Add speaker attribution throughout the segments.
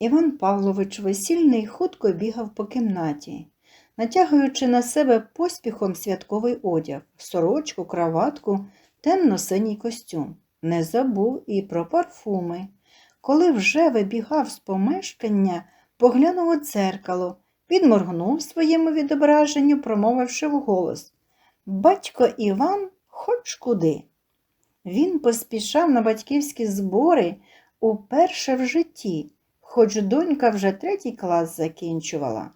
Speaker 1: Іван Павлович весільний хутко бігав по кімнаті, натягуючи на себе поспіхом святковий одяг, сорочку, краватку, темно-синій костюм. Не забув і про парфуми. Коли вже вибігав з помешкання, поглянув у дзеркало, підморгнув своєму відображенню, промовивши вголос Батько Іван хоч куди. Він поспішав на батьківські збори уперше в житті, хоч донька вже третій клас закінчувала.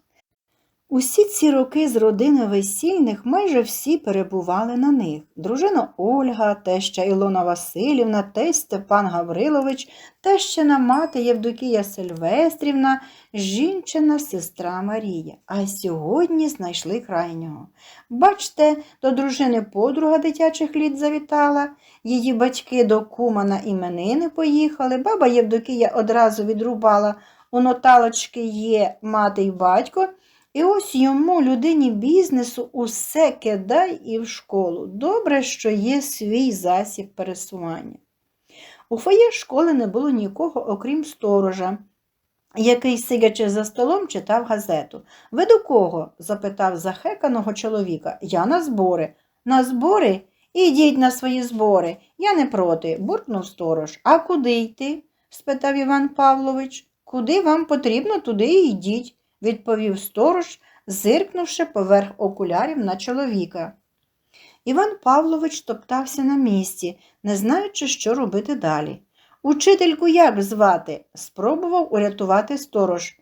Speaker 1: Усі ці роки з родини весільних майже всі перебували на них. Дружина Ольга, теща Ілона Васильівна, тесть Степан Гаврилович, тещина мати Євдокія Сильвестрівна, жінчина сестра Марія. А сьогодні знайшли крайнього. Бачте, до дружини подруга дитячих літ завітала, її батьки до кума на іменини поїхали, баба Євдокія одразу відрубала, у ноталочки є мати й батько, і ось йому, людині бізнесу, усе кидай і в школу. Добре, що є свій засіб пересування. У фоє школи не було нікого, окрім сторожа, який, сидячи за столом, читав газету. Ви до кого? запитав захеканого чоловіка. Я на збори. На збори? Ідіть на свої збори. Я не проти, буркнув сторож. А куди йти? спитав Іван Павлович. Куди вам потрібно, туди і йдіть, відповів сторож, зиркнувши поверх окулярів на чоловіка. Іван Павлович топтався на місці, не знаючи, що робити далі. Учительку як звати? спробував урятувати сторож.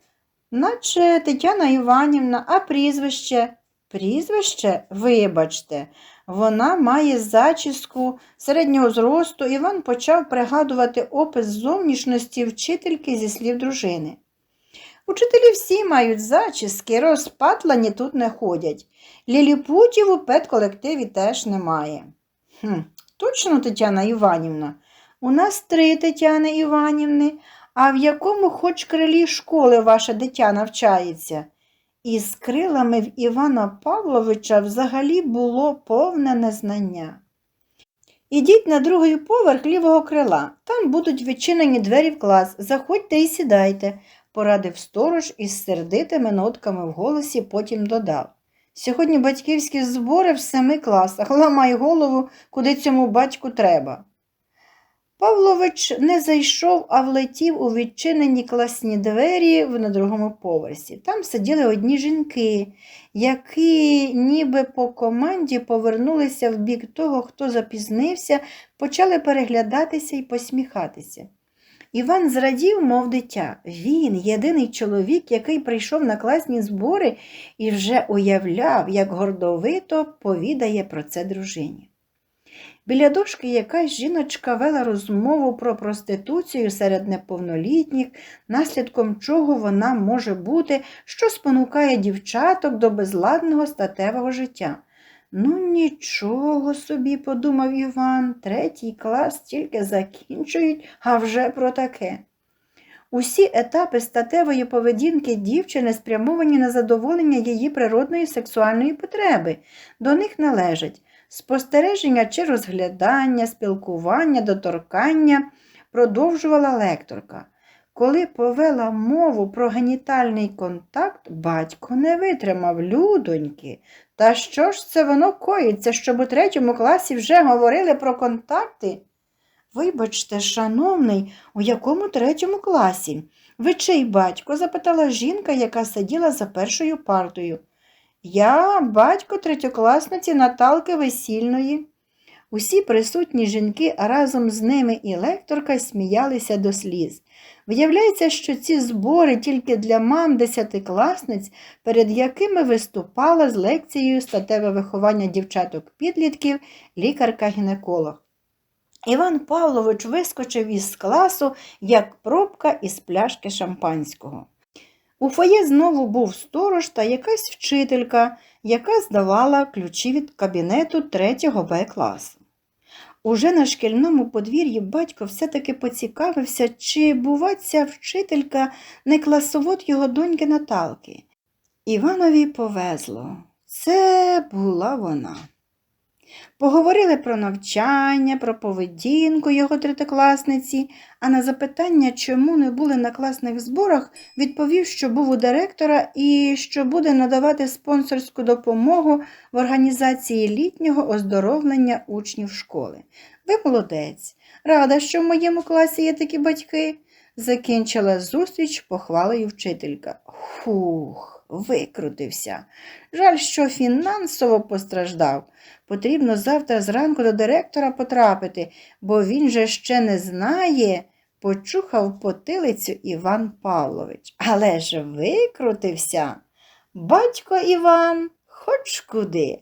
Speaker 1: Наче Тетяна Іванівна, а прізвище? Прізвище? Вибачте, вона має зачіску середнього зросту. Іван почав пригадувати опис зовнішності вчительки зі слів дружини. Учителі всі мають зачіски, розпатлані тут не ходять. Ліліпутів у педколективі теж немає. Хм, точно, Тетяна Іванівна. У нас три Тетяни Іванівни, а в якому хоч крилі школи ваша дитя навчається? І з крилами в Івана Павловича взагалі було повне незнання. Ідіть на другий поверх лівого крила, там будуть відчинені двері в клас. Заходьте і сідайте, порадив сторож із сердитими нотками в голосі, потім додав. Сьогодні батьківські збори в семи класах, ламай голову, куди цьому батьку треба. Павлович не зайшов, а влетів у відчинені класні двері на другому поверсі. Там сиділи одні жінки, які ніби по команді повернулися в бік того, хто запізнився, почали переглядатися і посміхатися. Іван зрадів, мов дитя. Він єдиний чоловік, який прийшов на класні збори і вже уявляв, як гордовито повідає про це дружині. Біля дошки якась жіночка вела розмову про проституцію серед неповнолітніх, наслідком чого вона може бути, що спонукає дівчаток до безладного статевого життя. Ну, нічого собі, подумав Іван, третій клас тільки закінчують, а вже про таке. Усі етапи статевої поведінки дівчини спрямовані на задоволення її природної сексуальної потреби. До них належать спостереження чи розглядання, спілкування, доторкання, продовжувала лекторка. Коли повела мову про генітальний контакт, батько не витримав людоньки. Та що ж це воно коїться, щоб у третьому класі вже говорили про контакти? Вибачте, шановний, у якому третьому класі? Ви чий батько? запитала жінка, яка сиділа за першою партою. Я батько третьокласниці Наталки Весільної. Усі присутні жінки, а разом з ними і лекторка сміялися до сліз. Виявляється, що ці збори тільки для мам десятикласниць, перед якими виступала з лекцією статеве виховання дівчаток-підлітків лікарка-гінеколог. Іван Павлович вискочив із класу, як пробка із пляшки шампанського. У фоє знову був сторож та якась вчителька, яка здавала ключі від кабінету 3 Б класу. Уже на шкільному подвір'ї батько все-таки поцікавився, чи, бува, ця вчителька не класовод його доньки Наталки. Іванові повезло. Це була вона. Поговорили про навчання, про поведінку його третокласниці, а на запитання, чому не були на класних зборах, відповів, що був у директора і що буде надавати спонсорську допомогу в організації літнього оздоровлення учнів школи. Ви молодець. Рада, що в моєму класі є такі батьки. Закінчила зустріч похвалою вчителька. Хух, викрутився. Жаль, що фінансово постраждав. Потрібно завтра зранку до директора потрапити, бо він же ще не знає, почухав потилицю Іван Павлович. Але ж викрутився. Батько Іван, хоч куди.